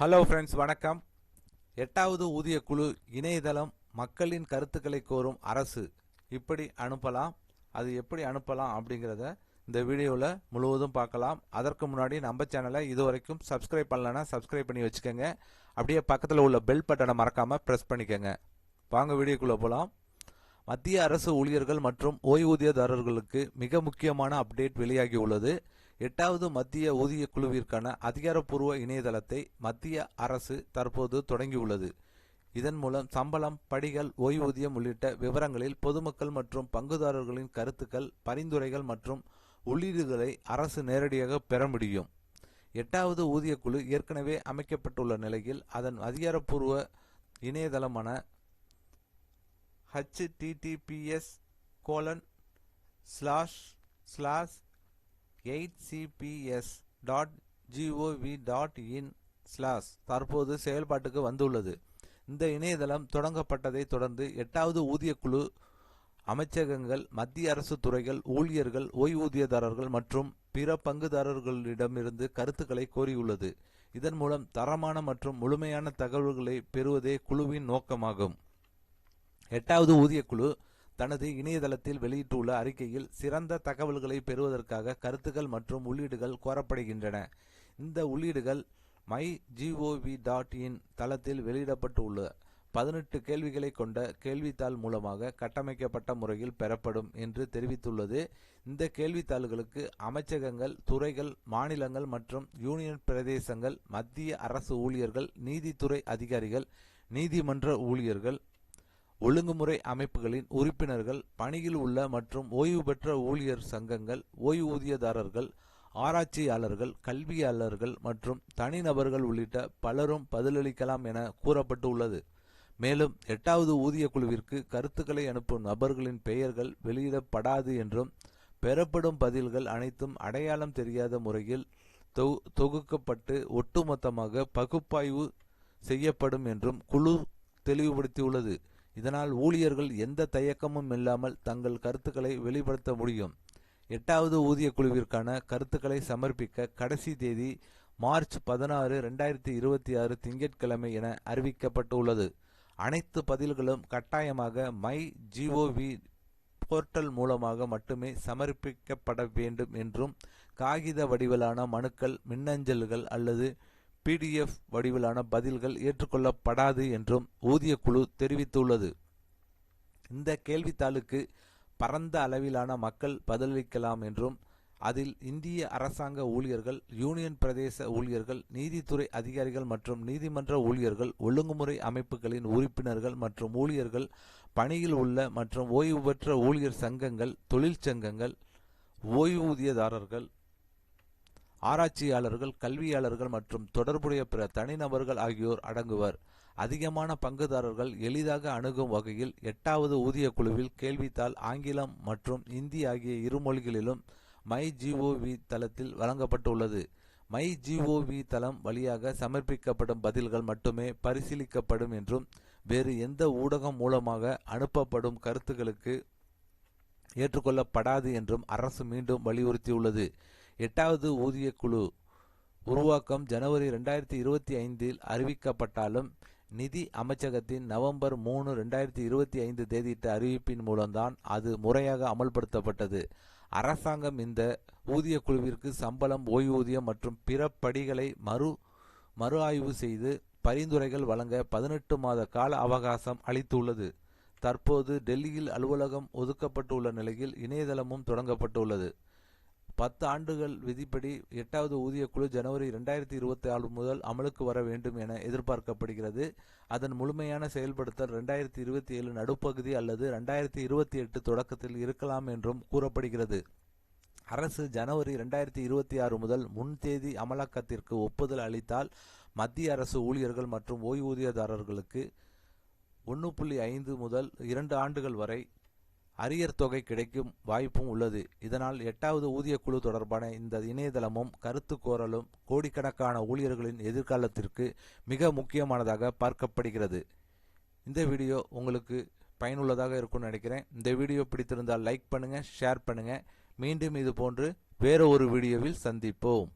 Hello friends வணக்கம். எட்டாவது ஊதிய குழு இணையதளம் மக்களின் கருத்துக்களை கோரும் அரசு இப்படி அனுப்பலாம் அது எப்படி அனுப்பலாம் அப்படிங்கிறத இந்த வீடியோவில் முழுவதும் பார்க்கலாம். அதற்கு முன்னாடி நம்ம சேனலை இது வரைக்கும் சப்ஸ்கிரைப் பண்ணலன்னா சப்ஸ்கிரைப் பண்ணி வச்சுக்கோங்க. அப்படியே பக்கத்தில் உள்ள பெல் பட்டனை மறக்காமல் ப்ரெஸ் பண்ணிக்கோங்க. வாங்க வீடியோக்குள்ளே போகலாம் மத்திய அரசு ஊழியர்கள் மற்றும் ஓய்வூதியதாரர்களுக்கு மிக முக்கியமான அப்டேட் வெளியாகி உள்ளது. எட்டாவது மத்திய ஊதிய குழுவிற்கான அதிகாரப்பூர்வ இணையதளத்தை மத்திய அரசு தற்போது தொடங்கியுள்ளது. இதன் மூலம் சம்பளம் படிகள் ஓய்வூதியம் உள்ளிட்ட விவரங்களில் பொதுமக்கள் மற்றும் பங்குதாரர்களின் கருத்துக்கள் பரிந்துரைகள் மற்றும் உள்ளீடுகளை அரசு நேரடியாக பெற முடியும். எட்டாவது ஊதிய குழு ஏற்கனவே அமைக்கப்பட்டுள்ள நிலையில் அதன் அதிகாரப்பூர்வ இணையதளமான HTTPS colon slash slash eight CBS dot GOV dot in slash தற்போது செயல்பாட்டுக்கு வந்துள்ளது. இந்த இணையதளம் தொடங்கப்பட்டதை தொடர்ந்து எட்டாவது ஊதியக்குழு அமைச்சகங்கள் மத்திய அரசு துறைகள் ஊழியர்கள் ஓய்வூதியதாரர்கள் மற்றும் பிற பங்குதாரர்களிடமிருந்து கருத்துக்களை கோரியுள்ளது. இதன் மூலம் தரமான மற்றும் முழுமையான தகவல்களை பெறுவதே குழுவின் நோக்கமாகும். எட்டாவது ஊதியக்குழு தனது இணையதளத்தில் வெளியிட்டுள்ள அறிக்கையில் சிறந்த தகவல்களை பெறுவதற்காக கருத்துக்கள் மற்றும் உள்ளீடுகள் கோரப்படுகின்றன. இந்த உள்ளீடுகள் மை ஜிஓவி டாட் இன் தளத்தில் வெளியிடப்பட்டுள்ள பதினெட்டு கேள்விகளை கொண்ட கேள்வித்தாள் மூலமாக கட்டமைக்கப்பட்ட முறையில் பெறப்படும் என்று தெரிவித்துள்ளது. இந்த கேள்வித்தாள்களுக்கு அமைச்சகங்கள் துறைகள் மாநிலங்கள் மற்றும் யூனியன் பிரதேசங்கள் மத்திய அரசு ஊழியர்கள் நீதித்துறை அதிகாரிகள் நீதிமன்ற ஊழியர்கள் ஒழுங்குமுறை அமைப்புகளின் உறுப்பினர்கள் பணியில் உள்ள மற்றும் ஓய்வு பெற்ற ஊழியர் சங்கங்கள் ஓய்வூதியதாரர்கள் ஆராய்ச்சியாளர்கள் கல்வியாளர்கள் மற்றும் தனிநபர்கள் உள்ளிட்ட பலரும் பதிலளிக்கலாம் என கூறப்பட்டு உள்ளது மேலும் எட்டாவது ஊதிய குழுவிற்கு கருத்துக்களை அனுப்பும் நபர்களின் பெயர்கள் வெளியிடப்படாது என்றும் பெறப்படும் பதில்கள் அனைத்தும் அடையாளம் தெரியாத முறையில் தொகுக்கப்பட்டு ஒட்டுமொத்தமாக பகுப்பாய்வு செய்யப்படும் என்றும் குழு தெளிவுபடுத்தியுள்ளது. இதனால் ஊழியர்கள் எந்த தயக்கமும் இல்லாமல் தங்கள் கருத்துக்களை வெளிப்படுத்த முடியும். எட்டாவது ஊதிய குழுவிற்கான கருத்துக்களை சமர்ப்பிக்க கடைசி தேதி மார்ச் பதினாறு ரெண்டாயிரத்தி இருபத்தி ஆறு திங்கட்கிழமை என அறிவிக்கப்பட்டுள்ளது. அனைத்து பதில்களும் கட்டாயமாக மை ஜிஓவி போர்ட்டல் மூலமாக மட்டுமே சமர்ப்பிக்கப்பட வேண்டும் என்றும் காகித வடிவிலான மனுக்கள் மின்னஞ்சல்கள் அல்லது பிடிஎஃப் வடிவிலான பதில்கள் ஏற்றுக்கொள்ளப்படாது என்றும் ஊதிய குழு தெரிவித்துள்ளது. இந்த கேள்வித்தாளுக்கு பரந்த அளவிலான மக்கள் பதிலளிக்கலாம் என்றும் அதில் இந்திய அரசாங்க ஊழியர்கள் யூனியன் பிரதேச ஊழியர்கள் நீதித்துறை அதிகாரிகள் மற்றும் நீதிமன்ற ஊழியர்கள் ஒழுங்குமுறை அமைப்புகளின் உறுப்பினர்கள் மற்றும் ஊழியர்கள் பணியில் உள்ள மற்றும் ஓய்வு பெற்ற ஊழியர் சங்கங்கள் தொழிற்சங்கங்கள் ஓய்வூதியதாரர்கள் ஆராய்ச்சியாளர்கள் கல்வியாளர்கள் மற்றும் தொடர்புடைய பிற தனிநபர்கள் ஆகியோர் அடங்குவர். அதிகமான பங்குதாரர்கள் எளிதாக அணுகும் வகையில் எட்டாவது ஊதிய குழுவில் கேள்வித்தாள் ஆங்கிலம் மற்றும் இந்தி ஆகிய இரு மொழிகளிலும் மை ஜிஓவி தளத்தில் வழங்கப்பட்டுள்ளது. மை ஜிஓவி தளம் வழியாக சமர்ப்பிக்கப்படும் பதில்கள் மட்டுமே பரிசீலிக்கப்படும் என்றும் வேறு எந்த ஊடகம் மூலமாக அனுப்பப்படும் கருத்துக்களுக்கு ஏற்றுக்கொள்ளப்படாது என்றும் அரசு மீண்டும் வலியுறுத்தியுள்ளது. எட்டாவது ஊதிய குழு உருவாக்கம் ஜனவரி ரெண்டாயிரத்தி இருபத்தி ஐந்தில் அறிவிக்கப்பட்டாலும் நிதி அமைச்சகத்தின் நவம்பர் மூணு ரெண்டாயிரத்தி இருபத்தி ஐந்து தேதியிட்ட அறிவிப்பின் மூலம்தான் அது முறையாக அமல்படுத்தப்பட்டது. அரசாங்கம் இந்த ஊதிய குழுவிற்கு சம்பளம் ஓய்வூதியம் மற்றும் பிற படிகளை மறு மறு ஆய்வு செய்து பரிந்துரைகள் வழங்க பதினெட்டு மாத கால அவகாசம் அளித்துள்ளது. தற்போது டெல்லியில் அலுவலகம் ஒதுக்கப்பட்டுள்ள நிலையில் இணையதளமும் தொடங்கப்பட்டுள்ளது. பத்து ஆண்டுகள் விதிப்படி எட்டாவது ஊதிய குழு ஜனவரி இரண்டாயிரத்தி இருபத்தி ஆறு முதல் அமலுக்கு வர வேண்டும் என எதிர்பார்க்கப்படுகிறது. அதன் முழுமையான செயல்படுத்தல் இரண்டாயிரத்தி இருபத்தி ஏழு நடுப்பகுதி அல்லது இரண்டாயிரத்தி இருபத்தி எட்டு தொடக்கத்தில் இருக்கலாம் என்றும் கூறப்படுகிறது. அரசு ஜனவரி இரண்டாயிரத்தி இருபத்தி ஆறு முதல் முன் தேதி அமலாக்கத்திற்கு ஒப்புதல் அளித்தால் மத்திய அரசு ஊழியர்கள் மற்றும் ஓய்வூதியதாரர்களுக்கு ஒன்று புள்ளி ஐந்து முதல் இரண்டு ஆண்டுகள் வரை அரியர் தொகை கிடைக்கும் வாய்ப்பும் உள்ளது. இதனால் எட்டாவது ஊதிய குழு தொடர்பான இந்த இணையதளமும் கருத்து கோரலும் கோடிக்கணக்கான ஊழியர்களின் எதிர்காலத்திற்கு மிக முக்கியமானதாக பார்க்கப்படுகிறது. இந்த வீடியோ உங்களுக்கு பயனுள்ளதாக இருக்கும்னு நினைக்கிறேன். இந்த வீடியோ பிடித்திருந்தால் லைக் பண்ணுங்கள் ஷேர் பண்ணுங்கள் மீண்டும் இது போன்று வேறு ஒரு வீடியோவில் சந்திப்போம்.